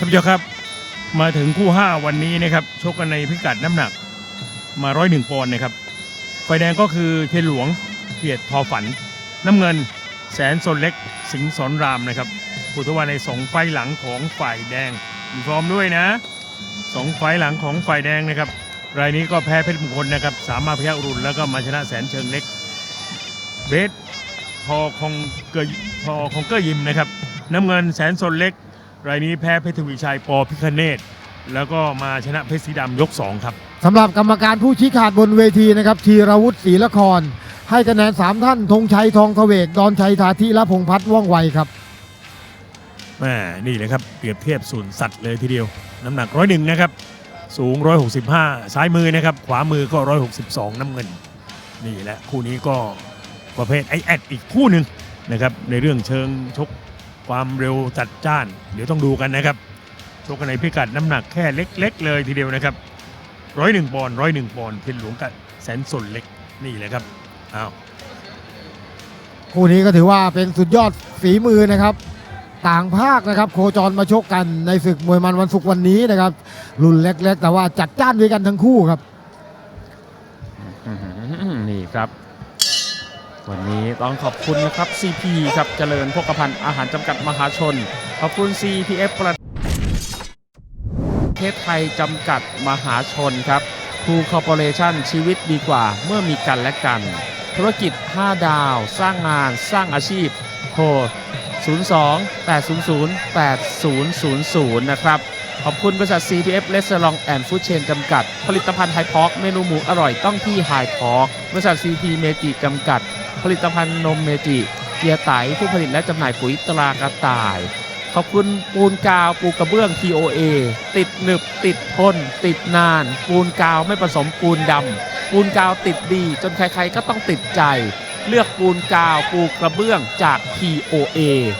ท่านผู้ชมครับมาถึงคู่ 5 วันนี้นะครับชกกันในพิกัดน้ำหนักมาร้อยหนึ่งปอนด์นะครับไฟแดงก็คือเทียนหลวงเกียรติทอฝัน น้ำเงินแสนสนเล็กสิงห์สอนรามนะครับผู้ทว่าในสองไฟหลังของฝ่ายแดงมีฟอมด้วยนะสองไฟหลังของฝ่ายแดงนะครับรายนี้ก็แพ้เพชรมงคลนะครับสามารถพยักรุนแล้วก็มาชนะแสนเชิงเล็กเบสทอคองเกยทอคองเกอร์ยิมนะครับน้ำเงินแสนสนเล็ก รายนี้แพ้เพชรทวีชัยปอพิคเนตแล้วก็มาชนะเพชรสีดำยก 2 ครับสำหรับกรรมการผู้ชี้ขาดบนเวทีนะครับธีรวุฒิศรีละคร ให้คะแนน 3 ท่านธงชัยทองเทเวกดอนชัยทาธิและพงษ์พัฒน์ว่องไวครับแม่นี่เลยครับเปรียบเทียบศูนย์สัตว์เลยทีเดียว น้ำหนักร้อยหนึ่งนะครับ สูง 165 ซ้ายมือนะครับ ขวามือก็ 162 น้ำเงิน นี่แหละคู่นี้ก็ประเภทไอแอดอีกคู่หนึ่งนะครับในเรื่องเชิงชก ความเร็วจัดจ้าน เดี๋ยวต้องดูกันนะครับชกกันในพิกัดน้ำหนักแค่เล็ก ๆ เลยทีเดียวนะครับร้อยหนึ่งปอนด์ร้อยหนึ่งปอนด์เทียนหลวงกับแสนสนเล็กนี่แหละครับอ้าวคู่นี้ก็ถือว่าเป็นสุดยอดฝีมือนะครับ ต่างภาคนะครับ โคจรมาชกกันในศึกมวยมันวันศุกร์วันนี้นะครับ รุ่นเล็ก ๆ แต่ว่าจัดจ้านด้วยกันทั้งคู่ครับอื้อหือนี่ครับ วันนี้ต้องขอบคุณนะครับ CP ครับเจริญพกพันธ์อาหารจำกัดมหาชน ขอบคุณ CPF ประเทศไทยจำกัดมหาชนครับทูคอร์ปอเรชั่นชีวิตดีกว่าเมื่อมีกันและกัน ธุรกิจ 5 ดาว สร้างงานสร้างอาชีพโทร02 800 8000 นะครับ ขอบคุณบริษัท CPF Restaurant and Food Chain จำกัด ผลิตภัณฑ์ไฮพอกเมนูหมูอร่อยต้องที่ไฮพอกบริษัท CP เมจิจำกัด ผลิตภัณฑ์นมเมจิเกียร์ไตผู้ผลิตและจำหน่ายปุ๋ยตรากระต่าย ขอบคุณปูนกาวปูกระเบื้อง TOA ติดหนึบติดทน ติดนาน ปูนกาวไม่ผสมปูนดำปูนกาวติดดี จนใครๆก็ต้องติดใจ เลือกปูนกาวปูกระเบื้องจาก TOA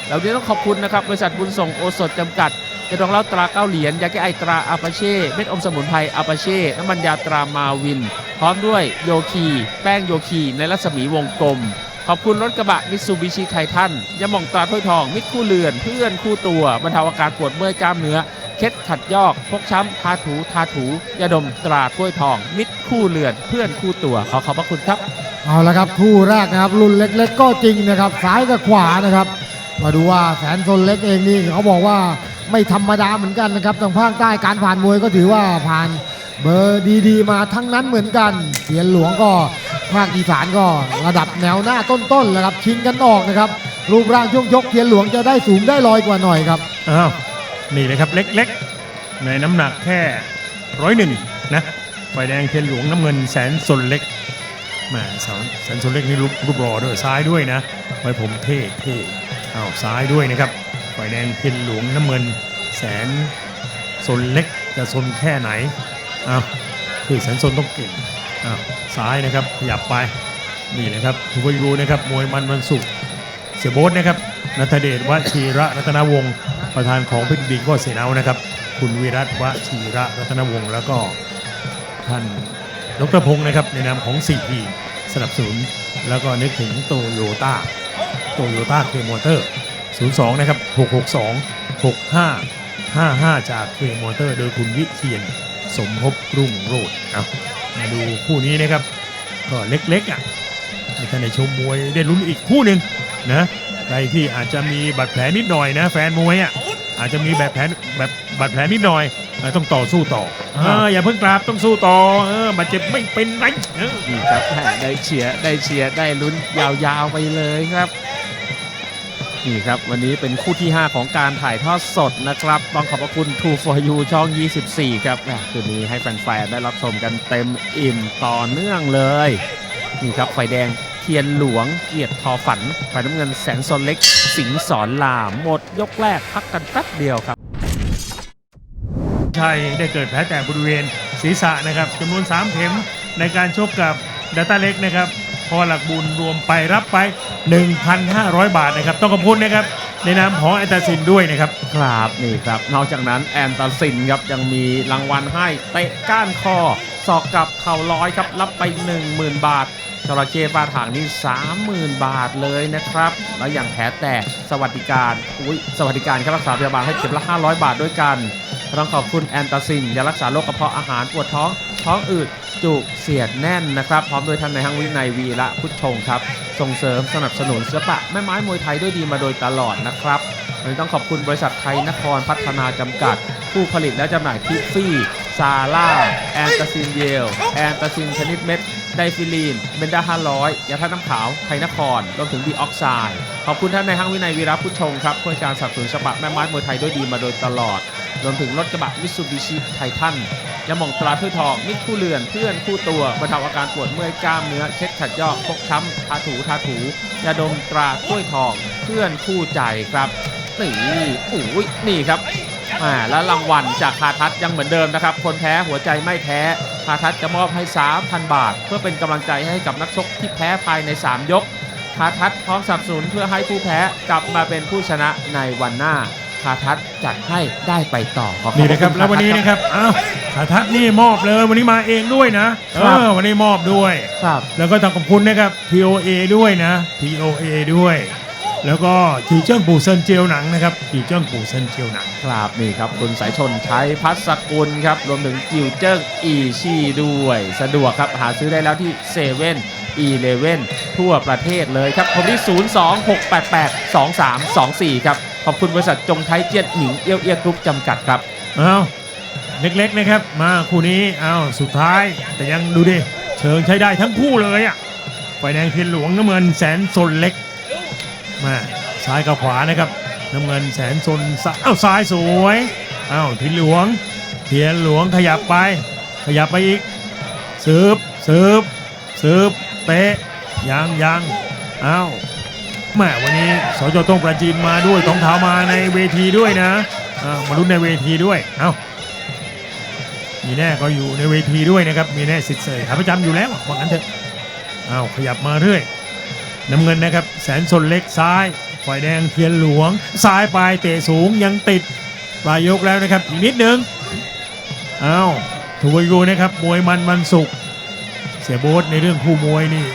แล้วนี้ต้องขอบคุณนะครับบริษัทบุญส่งโอสถจำกัด จะดองเหล้าตราเก้าเหรียญยาแก้ไอตราอาปาเช่เม็ดอมสมุนไพรอาปาเช่น้ำมันยาตรามาวิน พร้อมด้วยโยคี แป้งโยคีในรัศมีวงกลม ขอบคุณรถกระบะมิตซูบิชิไททันยาหม่องตราถ้วยทอง มิตรคู่เรือน เพื่อนคู่ตัวบรรเทาอาการปวดเมื่อยกล้ามเนื้อเคล็ดขัดยอกพกช้ำทาถูทาถูยาดมตราถ้วยทอง มิตรคู่เรือน เพื่อนคู่ตัวขอขอบพระคุณครับเอาละครับคู่แรกนะครับรุ่นเล็ก ๆ ก็จริงนะครับซ้ายกับขวานะครับ มาดูว่าแสนทนเล็กเองนี่เขาบอกว่า ไม่ธรรมดาเหมือนกันนะครับทางภาคใต้การผ่านมวยก็ถือว่าผ่านเบอร์ดีๆ มาทั้งนั้นเหมือนกันเสียนหลวงก็ภาคอีสานก็ระดับแนวหน้าต้นๆแล้วครับชิงกันออกนะครับรูปร่างช่วงยกเทียนหลวงจะได้สูงได้ลอยกว่าหน่อยครับอ้าวนี่เลยครับเล็กๆ ในน้ำหนักแค่ร้อยหนึ่งนะไฟแดงเทียนหลวงน้ำเงินแสนสนเล็กแหมแสนแสนสนเล็กนี่รูปรูปรอด้วยซ้ายด้วยนะไว้ผมเท่เท่อ้าวซ้ายด้วยนะครับ ไฟแดงเทียนหลวงน้ำเงิน แสนสนเล็กจะสนแค่ไหนอ้าวคือแสนสนต้องเก่งอ้าวซ้ายนะครับขยับไปนี่นะครับทุกคนรู้นะครับมวยมันวันศุกร์เสียโบ๊ทนะครับนัทเดชวชีระรัตนวงศ์ประธานของเพชรดีก็เสนานะครับ คุณวิรัตวชีระรัตนวงศ์แล้วก็ท่านดรพงศ์นะครับในนามของ 4P สนับสนุน แล้วก็นึกถึงโตโยต้าโตโยต้าเคมอเตอร์ 02 นะครับ 662 6555 จากเคมอเตอร์ โดยคุณวิเทียนสมภพรุ่งโรจน์เอามาดูคู่นี้นะครับ ก็เล็กๆอะให้ท่านได้ชมมวยได้ลุ้นอีกคู่หนึ่งนะใครที่อาจจะมีบาดแผลนิดหน่อยนะ แฟนมวยอะอาจจะมีแบบแผลแบบบาดแผลนิดหน่อยเออต้องต่อสู้ต่อเอออย่าเพิ่งกราบต้องสู้ต่อเออบาดเจ็บไม่เป็นไรเออนี่ครับแหม่ได้เชียร์ได้เชียร์ได้ลุ้นยาวๆไปเลยครับ นี่ครับ วันนี้เป็นคู่ที่ 5 ของการถ่ายทอดสดนะครับ ต้องขอบพระคุณ True for You ช่อง 24 ครับคืนนี้ให้แฟนๆ ได้รับชมกันเต็มอิ่มต่อเนื่องเลย นี่ครับ ไฟแดงเทียนหลวงเกียรติทอฝันไฟน้ำเงินแสนสนเล็ก สิงห์สอนลามหมดยกแรกพักกันแป๊บเดียวครับ ชัยได้เกิดแผลแตกบริเวณศีรษะนะครับจำนวน 3 เข็มในการชกกับดัตต้าเล็กนะครับ พอหลักบุญรวมไปรับไป 1,500 บาทนะครับ ต้องขอบคุณนะครับ ในนามของแอนตาซินด้วยนะครับ ครับนี่ครับ นอกจากนั้นแอนตาซินครับยังมีรางวัลให้เตะก้านคอสอกกับเข่าร้อยครับรับไป 10,000 บาทจระเข้ฟาดหางนี่30,000 บาทเลยนะครับ แล้วอย่างแผลแตกสวัสดิการอุ้ยสวัสดิการค่ารักษาพยาบาลให้เข็มละ 500 บาทด้วยกันต้องขอบคุณแอนตาซินยารักษาโรคกระเพาะอาหารปวดท้อง ท้องอืดจุกเสียดแน่นนะครับ พร้อมโดยท่านในห้างวินัยวีระพุทธชงครับ ส่งเสริมสนับสนุนศิลปะแม่ไม้มวยไทยด้วยดีมาโดยตลอดนะครับวันนี้ต้องขอบคุณบริษัทไทยนครพัฒนาจำกัด ผู้ผลิตและจำหน่ายทิฟฟี่ซาร่าแอนตาซินเยล แอนตาซินชนิดเม็ด ไดฟิลีน เบนดา500ยาธาตุน้ำขาว ไทยนคร รวมถึงดีออกไซด์ ขอบคุณท่านในห้างวินัยวีระพุทธชงครับเพื่อการสนับสนุนฉบับแม่ไม้มวยไทยด้วยดีมาโดยตลอด รวมถึงรถกระบะมิตซูบิชิไททันยาหม่องตราถ้วยทองมิตรคู่เรือนเพื่อนคู่ตัวบรรเทาอาการปวดเมื่อยกล้ามเนื้อเช็ดขัดยอกฟกช้ำทาถูทาถูยาดมตราถ้วยทองเพื่อนคู่ใจครับนี่อุ้ยนี่ครับอ่าแล้วรางวัลจากคาทัศยังเหมือนเดิมนะครับ คนแพ้หัวใจไม่แพ้คาทัศจะมอบให้ 3,000 บาท เพื่อเป็นกำลังใจให้กับนักชกที่แพ้ภายใน 3 ยกคาทัศพร้อมสนับสนุนเพื่อให้ผู้แพ้กลับมาเป็นผู้ชนะในวันหน้า คาทัศจัดให้ได้ไปต่อขอขอบนี่นะครับ ณแล้ววันนี้คาทัศนะครับอ้าวสาทัศน์นี่มอบเลย วันนี้มาเองด้วยนะเอครับอวันนี้มอบด้วย ครับ แล้วก็ต้องขอบคุณนะครับ POA ด้วยนะ POA ด้วย แล้วก็จีเจิ้งปูเซินเจียวหนังนะครับจีเจิ้งปูเซินเจียวหนัง ครับนี่ครับคุณสายชนใช้พัสกุลครับ รวมถึงจิวเจิ้งอีชีด้วย สะดวกครับ หาซื้อได้แล้วที่เซเว่นอีเลเว่นทั่วประเทศเลยครับผมที่ 026882324 ครับ ขอบคุณบริษัทจงไทยเจียนหมิงเอี้ยวเอี้ยกรุ๊ปจำกัดครับเอาเล็กๆนะครับ มาคู่นี้เอาสุดท้ายแต่ยังดูดิเชิงใช้ได้ทั้งคู่เลยอะไฟแดงเทียนหลวงน้ำเงินแสนสนเล็กมาซ้ายกับขวานะครับน้ำเงินแสนสนซ้ายเอ้าซ้ายสวยเอ้าเทียนหลวงเทียนหลวงขยับไป ขยับไปอีกสืบสืบสืบเตะยังยังเอ้า แม่วันนี้สจต้งประจีนมาด้วยทองเท้ามาในเวทีด้วยนะมาลุ้นในเวทีด้วยเอ้ามีแน่ก็อยู่ในเวทีด้วยนะครับมีแน่สิทธิ์เสยขาประจำอยู่แล้วว่างั้นเถอะเอ้าขยับมาเรื่อยน้ำเงินนะครับแสนสนเล็กซ้ายฝ่ายแดงเทียนหลวง ซ้ายปลายเตะสูงยังติดปลายยกแล้วนะครับอีกนิดนึงเอ้าถูกอยู่นะครับมวยมันมันสุกเสียโบ๊ทในเรื่องคู่มวยนี่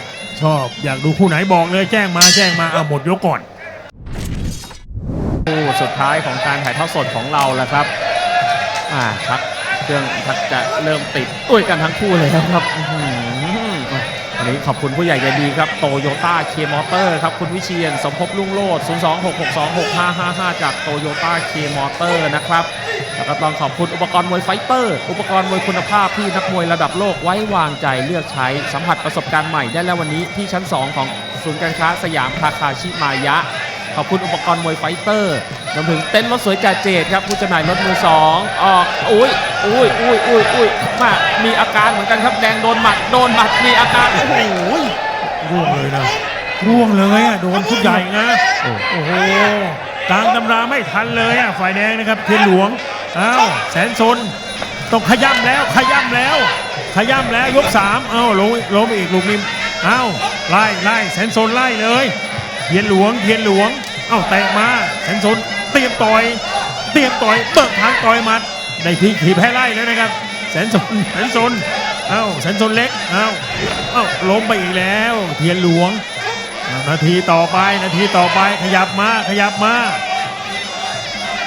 ชอบ อยากดูคู่ไหนบอกเลยแจ้งมาแจ้งมาเอาหมดยกก่อนคู่สุดท้ายของการถ่ายทอดสดของเราแล้วครับ อ่าชักเครื่องชักจะเริ่มติดด้วยกันทั้งคู่เลยครับ วันนี้ขอบคุณผู้ใหญ่ใจดีครับโตโยต้าเคมอเตอร์ครับคุณวิเชียนสมภพลุ่งโลด 026626555 จากโตโยต้าเคมอเตอร์นะครับแล้วก็ต้องขอบคุณอุปกรณ์มวยไฟเตอร์ อุปกรณ์มวยคุณภาพที่นักมวยระดับโลกไว้วางใจเลือกใช้สัมผัสประสบการณ์ใหม่ได้แล้ววันนี้ที่ชั้น 2 ของศูนย์การค้าสยามคาคาชิมายะ ขอบคุณอุปกรณ์มวยไฟเตอร์รวมถึงเต็นท์รถสวยจ่าเจดครับผู้จำหน่ายรถมือสองออกอุ้ย อุ้ยอุ้ยอุ้ยอุ้ยมามีอาการเหมือนกันครับแดงโดนหมัดโดนหมัดมีอาการโอ้โหร่วงเลยนะร่วงเลยอะโดนชุดใหญ่นะโอ้โอ้โหตามตำราไม่ทันเลยอะฝ่ายแดงนะครับเทียนหลวงอ้าวแสนซนต้องขย้ำแล้วขย้ำแล้ว ขย้ำแล้วยกสามเอ้าลงลงไปอีกลูกนี้เอ้าไล่ไล่แสนซนไล่เลยเทียนหลวงเทียนหลวงเอ้าเตะมาแสนซนเตรียมต่อย เตรียมต่อยเบิกทางต่อยหมัด ได้ทีขีแพ้ไล่แล้วนะครับ แสนซนแสนซนเอ้าแสนซนเล็กเอ้าเอ้าล้มไปอีกแล้ว เทียนหลวง นาทีต่อไปนาทีต่อไปขยับมาขยับมา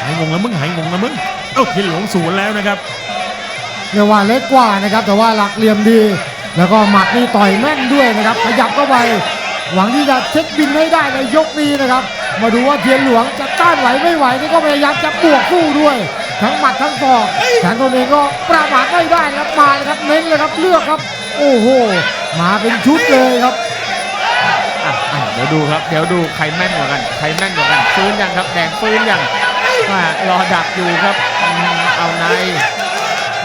หายงงแล้วมึงหายงงแล้วมึงเอ้าเทียนหลวงศูนย์แล้วนะครับเรียกว่าเล็กกว่านะครับ แต่ว่าหลักเหลี่ยมดี แล้วก็หมัดนี่ต่อยแม่นด้วยนะครับ ขยับเข้าไปหวังที่จะเช็คบินให้ได้ในยกนี้นะครับ มาดูว่าเทียนหลวงจะต้านไหวไม่ไหวนี่ก็พยายามจะบวกสู้ด้วย ทั้งหมัดทั้งศอกแสนตัวเองก็ประมาทไม่ได้นะครับมาเลยครับเน้นเลยครับเลือกครับ โอ้โห มาเป็นชุดเลยครับอะอะเดี๋ยวดูครับ เดี๋ยวดูใครแม่นกว่ากัน ใครแม่นกว่ากันฟื้นยังครับ แดงฟื้นยังมารอดักอยู่ครับอืมเอาใน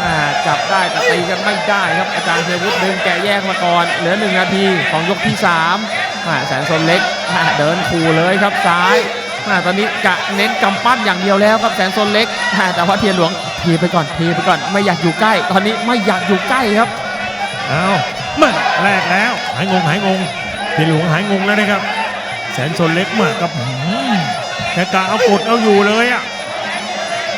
อ่าจับได้แต่ตีกันไม่ได้ครับ อาจารย์เทวุฒิดึงแกะแยกมาก่อน เหลือหนึ่งนาทีของยกที่3ามอ่าแสนสนเล็กอ่าเดินขู่เลยครับซ้ายอ่า ตอนนี้กะเน้นกำปั้นอย่างเดียวแล้วครับแสนสนเล็กอ่าแต่ว่าเทียนหลวงทีไปก่อนทีไปก่อนไม่อยากอยู่ใกล้ ตอนนี้ไม่อยากอยู่ใกล้ครับเอามาแรกแล้วหายงงหายงงเทียนหลวงหายงงแล้วนะครับ แสนสนเล็กมากกับหืมแกะเอากดเอาอยู่เลยอะ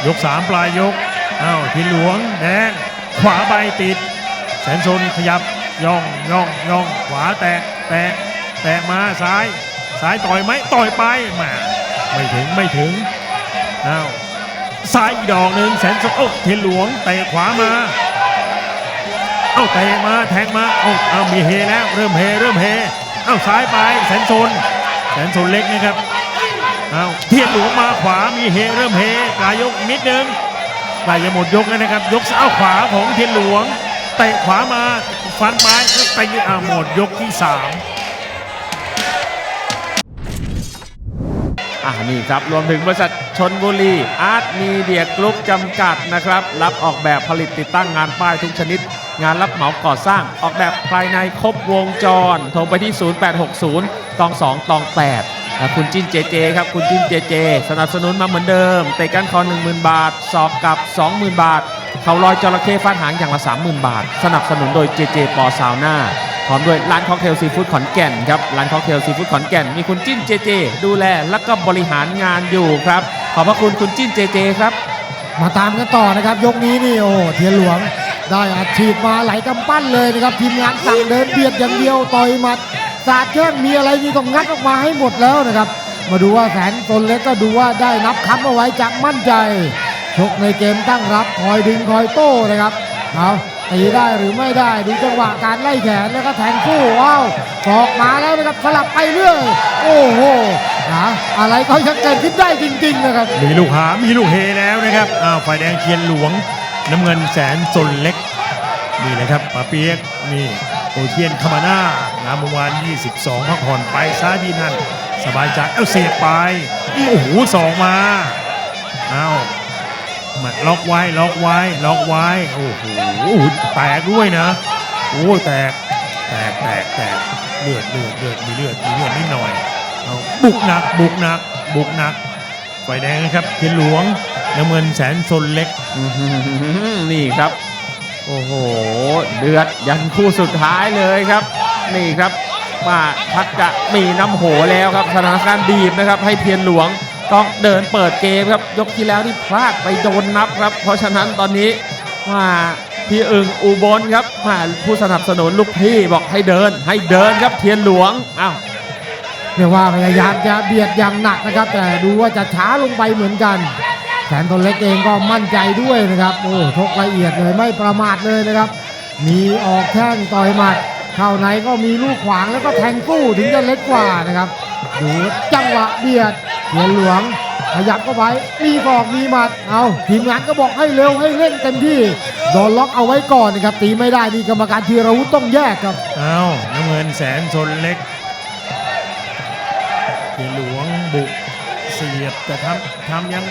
ยกสามปลายยกเอ้าเทีหลวงแดงขวาใบติด แสนสนขยับย่องย่องย่องขวาแตะแตะแตะมาซ้าย ซ้ายต่อยไหมต่อยไปมา ไม่ถึงไม่ถึงอ้าวซ้ายอีกดอกหนึ่งแสนสดโอ้เทีหลวงเตะขวามาเอ้าเตะมาแทงมาเอ้าเอามีเฮแล้วเริ่มเฮเริ่มเฮเอ้าซ้ายไปแสนชนแสนชนเล็กนะครับเอ้าเทียนหลวงมาขวามีเฮเริ่มเฮปลายยกนิดนึงปลายจะหมดยกแล้วนะครับ ยกซ้ายขวาของเทียนหลวงเตะขวามาฟันไปแล้วไปอ่าหมดยกที่สาม อ่านี่ครับ รวมถึงบริษัทชนบุรีอาร์ตมีเดียกรุ๊ปจำกัดนะครับ รับออกแบบผลิตติดตั้งงานป้ายทุกชนิด งานรับเหมาก่อสร้าง ออกแบบภายในครบวงจร โทรไปที่ 0860ตอง2ตอง8คุณจิ้นเจเจครับ คุณจิ้นเจเจ สนับสนุนมาเหมือนเดิม เตะก้านคอ 10,000 บาท สอบกับ 20,000 บาท เขาลอยจระเข้ฟาดหางอย่างละ 30,000 บาท สนับสนุนโดยเจเจปอซาวน่า พร้อมด้วยร้านค็อกเทลซีฟู้ดขอนแก่นครับร้านค็อกเทลซีฟู้ดขอนแก่น มีคุณจิ้นเจเจ ดูแลและก็บริหารงานอยู่ครับ ขอบพระคุณคุณจิ้นเจเจครับมาตามกันต่อนะครับ ยกนี้นี่โอ้เทียนหลวงได้อัดฉีดมาไหลกำปั้นเลยนะครับทีมงานสั่งเดินเบียดอย่างเดียวต่อยหมัดสาดแข้งมีอะไรนี่ต้องงัดออกมาให้หมดแล้วนะครับ มาดูว่าแสนตนเล็กก็ดูว่าได้นับคำเอาไว้จากมั่นใจชกในเกมตั้งรับคอยดึงคอยโต้นะครับเอา ตีได้หรือไม่ได้ดูจังหวะการไล่แขนแล้วก็แทงคู่ว้าวศอกมาแล้วนะครับสลับไปเรื่อยโอ้โหนะอะไรก็ยังเกิดขึ้นได้จริงๆนะครับมีลูกหามีลูกเฮแล้วนะครับอ้าวฝ่ายแดงเทียนหลวง น้ำเงินแสนสนเล็กนี่เลยครับปาเปียกนี่โอเทียนคามาน่างามวงวาน 22พักผ่อนไปซ้ายพี่นั่น สบายใจเอ้าเสียบไปโอ้โหสองมาเอ้า มาล็อกไว้ล็อกไว้ล็อกไว้โอ้โหแตกด้วยนะโอ้แตกแตกแตกแตกเลือดเลือดเลือดมีเลือดมีเลือดนิดหน่อยเอาบุกหนักบุกหนักบุกหนักฝ่ายแดงนะครับเทียนหลวงน้ำเงินแสนสนเล็กนี่ครับ โอ้โห เดือดยันคู่สุดท้ายเลยครับ นี่ครับมาทักจะมีน้ำโหแล้วครับสถานการณ์บีบนะครับ ให้เทียนหลวง ต้องเดินเปิดเกมครับ ยกที่แล้วที่พลาดไปโดนนับครับ เพราะฉะนั้นตอนนี้มาพี่อึงอุบลครับมาผู้สนับสนุนลูกพี่บอกให้เดิน ให้เดินครับเทียนหลวงอ้าวเรียกว่าพยายามจะเบียดอย่างหนักนะครับ แต่ดูว่าจะช้าลงไปเหมือนกันแสนตนเล็กเองก็มั่นใจด้วยนะครับโอ้ชกละเอียดเลยไม่ประมาทเลยนะครับ มีออกแข้งต่อยหมัดเข้าในก็มีลูกขวางแล้วก็แทงกู้ถึงจะเล็กกว่านะครับดูจังหวะเบียด เทียนหลวงขยับเข้าไปมีศอกมีหมัดเอาทีมงานก็บอกให้เร็วให้เร่งเต็มที่โดนล็อกเอาไว้ก่อนนะครับตีไม่ได้นี่กรรมการธีรวุฒิต้องแยกครับเอาน้ำเงินแสนชนเล็กเทียนหลวงบุกเสียบแต่ทำทำยัง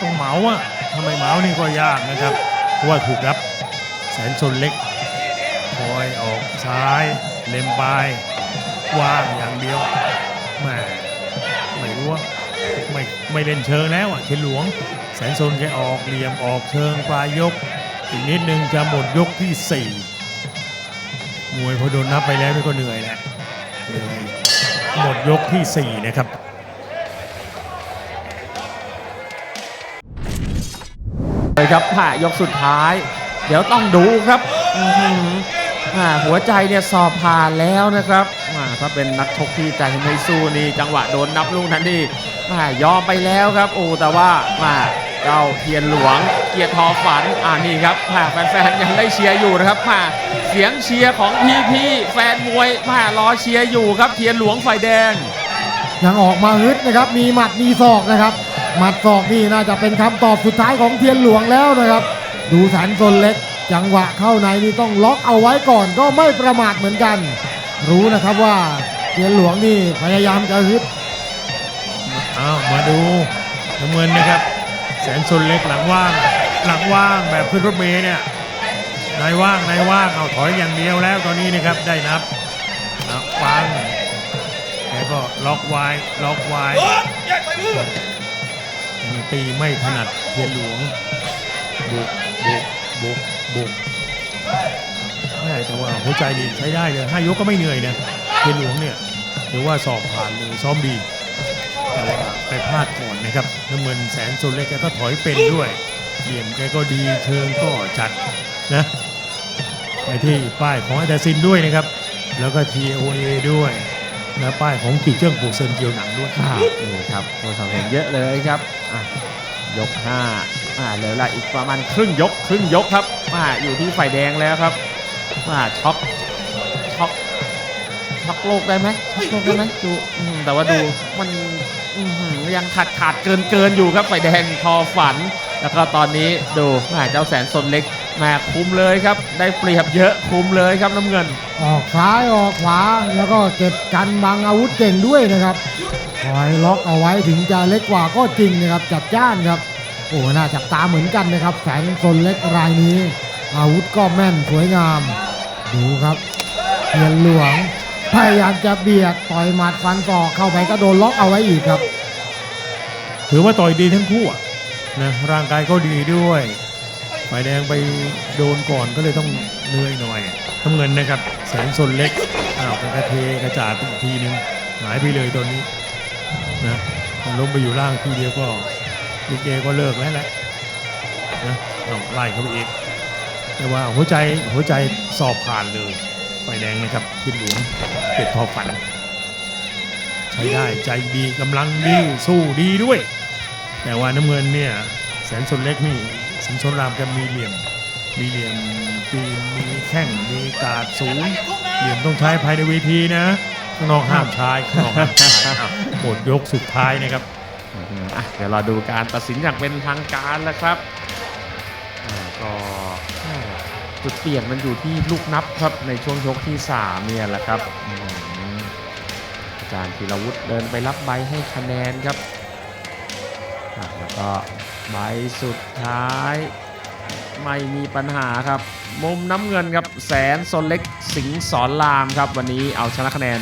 ต้องเหมาอะทำไมเหมานี่ก็ยากนะครับเพราะว่าถูกรับแสนชนเล็กคอยออกซ้าย เล็มปลายว่างอย่างเดียวแม่ไม่รู้ว่า ไม่ไม่เล่นเชิงแล้วอะเทียนหลวง แสนชนแกออกเหลี่ยมออกเชิงปลายยก อีกนิดนึงจะหมดยกที่สี่มวยพอโดนนับไปแล้วก็เหนื่อยแหละหมดยกที่ 4 นะครับเลยครับผ่ายกสุดท้าย เดี๋ยวต้องดูครับหัวใจเนี่ยสอบผ่านแล้วนะครับถ้าเป็นนักชกที่ใจไม่สู้นี่จังหวะโดนนับลูกนั้นนี่ ยอมไปแล้วครับ โอ้แต่ว่ามาเจ้าเทียนหลวง เกียรติทอฝันอ่านี่ครับอ่าแฟนๆยังได้เชียร์อยู่นะครับอ่าเสียงเชียร์ของพี่ๆแฟนมวยมารอเชียร์อยู่ครับ เทียนหลวงไฟแดง ยังออกมาฮึดนะครับ มีหมัดมีศอกนะครับ หมัดศอกนี่น่าจะเป็นคำตอบสุดท้ายของเทียนหลวงแล้วนะครับ ดูแสนตนเล็ก จังหวะเข้าในนี่ต้องล็อกเอาไว้ก่อนก็ไม่ประมาทเหมือนกัน รู้นะครับว่าเทียนหลวงนี่พยายามจะฮึด อ้าวมาดูน้ำเงินนะครับ แสนชนเล็กหลังว่าง หลังว่างแบบขึ้นรถเมล์เนี่ยนายว่างนายว่างเอาถอยอย่างเดียวแล้วตอนนี้นะครับได้นับนับฟังแกก็ล็อกไว้ล็อกไว้ยังตีไม่ถนัดเทียนหลวงบุกบุกบุกบุกแม่แต่ว่าหัวใจดีใช้ได้เลยห้ายกก็ไม่เหนื่อยนะเทียนหลวงเนี่ยถือว่าสอบผ่านเลยซ้อมดี ไปพลาดก่อนนะครับน้ำเงินแสนโซนเล็กแกก็ถอยเป็นด้วยเหลี่ยมแกก็ดีเชิงก็จัดนะไปที่ป้ายของอาจารย์ซินด้วยนะครับ แล้วก็ TOA ด้วยและป้ายของกีเจิ้งปูเซินเกียวหนังด้วยครับนี่ครับโทรศัพท์เห็นเยอะเลยครับอะยกห้าอ่าเหลือลาอีกประมาณครึ่งยกครึ่งยกครับมาอยู่ที่ไฟแดงแล้วครับมาช็อกช็อกช็อกโลกได้ไหมช็อกโลกได้ไหมดูแต่ว่าดูมัน ยังขาดขาดเกินเกินอยู่ครับไฟแดงทอฝัน แล้วก็ตอนนี้ดูมาเจ้าแสนสนเล็กแมาคุมเลยครับ ได้เปรียบเยอะคุมเลยครับน้ำเงิน ออกซ้ายออกขวาแล้วก็เก็บกันบังอาวุธเก่งด้วยนะครับคอยล็อกเอาไว้ถึงจะเล็กกว่าก็จริงนะครับจัดจ้านครับโอ้น่าจับตาเหมือนกันนะครับแสนสนเล็กรายนี้ อาวุธก็แม่นสวยงาม ดูครับเทียนหลวง พยายามจะเบียดต่อยหมัดฟันศอเข้าไปก็โดนล็อกเอาไว้อีกครับ ถือว่าต่อยดีทั้งคู่นะร่างกายก็ดีด้วยฝ่ายแดงไปโดนก่อนก็เลยต้องเหนื่อยหน่อยน้ำเงินนะครับ แสนสนเล็กอ้าวเป็นกระเทกระจาดไปอีกทีนึงหายไปเลยตอนนี้นะล้มไปอยู่ล่างทีเดียวก็ลิเกก็เลิกแล้วแหละนะต้องไล่เข้าไปอีกแต่ว่าหัวใจหัวใจสอบผ่านเลย ฝ่ายแดงนะครับคิดหลวงเป็ดทอฝัน ใช้ได้ใจดีกำลังดีสู้ดีด้วย แต่ว่าน้ำเงินเนี่ยแสนสนเล็กนี่สิงห์สนรามแกมีเหลี่ยม มีเหลี่ยมปีนมีแข้งมีกาดสูง เหลี่ยมต้องใช้ภายในเวทีนะข้างนอกห้ามใช้ข้างนอกห้ามใช้อะหมดยกสุดท้ายนะครับ อะเดี๋ยวเราดูการตัดสินอย่างเป็นทางการแล้วครับอ่าก็ จุดเปลี่ยนมันอยู่ที่ลูกนับครับในช่วงยกที่ 3 เนี่ยแหละครับอาจารย์ธีรวุฒิเดินไปรับใบให้คะแนนครับแล้วก็ใบสุดท้ายไม่มีปัญหาครับ มุมน้ำเงินครับแสนโซนเล็กสิงสอนรามครับ วันนี้เอาชนะคะแนน